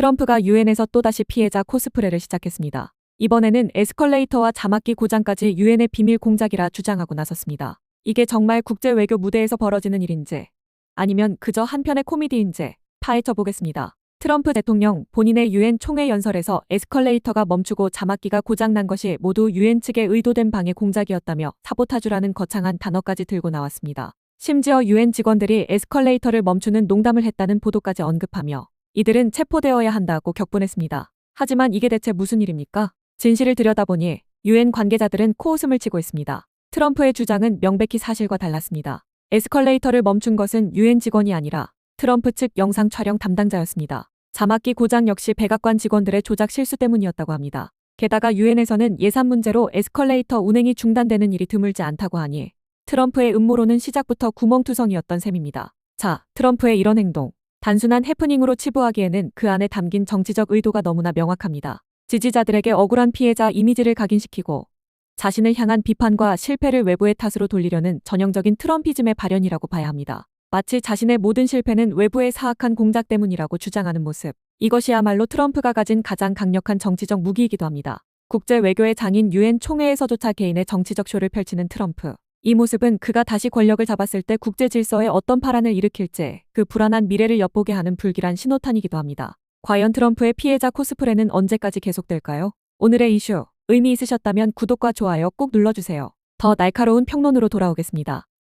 트럼프가 유엔에서 또다시 피해자 코스프레를 시작했습니다. 이번에는 에스컬레이터와 자막기 고장까지 유엔의 비밀 공작이라 주장하고 나섰습니다. 이게 정말 국제 외교 무대에서 벌어지는 일인지 아니면 그저 한편의 코미디인지 파헤쳐 보겠습니다. 트럼프 대통령 본인의 유엔 총회 연설에서 에스컬레이터가 멈추고 자막기가 고장난 것이 모두 유엔 측의 의도된 방해 공작이었다며 사보타주라는 거창한 단어까지 들고 나왔습니다. 심지어 유엔 직원들이 에스컬레이터를 멈추는 농담을 했다는 보도까지 언급하며 이들은 체포되어야 한다고 격분했습니다. 하지만 이게 대체 무슨 일입니까? 진실을 들여다보니 유엔 관계자들은 코웃음을 치고 있습니다. 트럼프의 주장은 명백히 사실과 달랐습니다. 에스컬레이터를 멈춘 것은 유엔 직원이 아니라 트럼프 측 영상 촬영 담당자였습니다. 자막기 고장 역시 백악관 직원들의 조작 실수 때문이었다고 합니다. 게다가 유엔에서는 예산 문제로 에스컬레이터 운행이 중단되는 일이 드물지 않다고 하니 트럼프의 음모론은 시작부터 구멍투성이었던 셈입니다. 자, 트럼프의 이런 행동. 단순한 해프닝으로 치부하기에는 그 안에 담긴 정치적 의도가 너무나 명확합니다. 지지자들에게 억울한 피해자 이미지를 각인시키고 자신을 향한 비판과 실패를 외부의 탓으로 돌리려는 전형적인 트럼피즘의 발현이라고 봐야 합니다. 마치 자신의 모든 실패는 외부의 사악한 공작 때문이라고 주장하는 모습. 이것이야말로 트럼프가 가진 가장 강력한 정치적 무기이기도 합니다. 국제 외교의 장인 유엔 총회에서조차 개인의 정치적 쇼를 펼치는 트럼프. 이 모습은 그가 다시 권력을 잡았을 때 국제 질서에 어떤 파란을 일으킬지 그 불안한 미래를 엿보게 하는 불길한 신호탄이기도 합니다. 과연 트럼프의 피해자 코스프레는 언제까지 계속될까요? 오늘의 이슈 의미 있으셨다면 구독과 좋아요 꼭 눌러주세요. 더 날카로운 평론으로 돌아오겠습니다.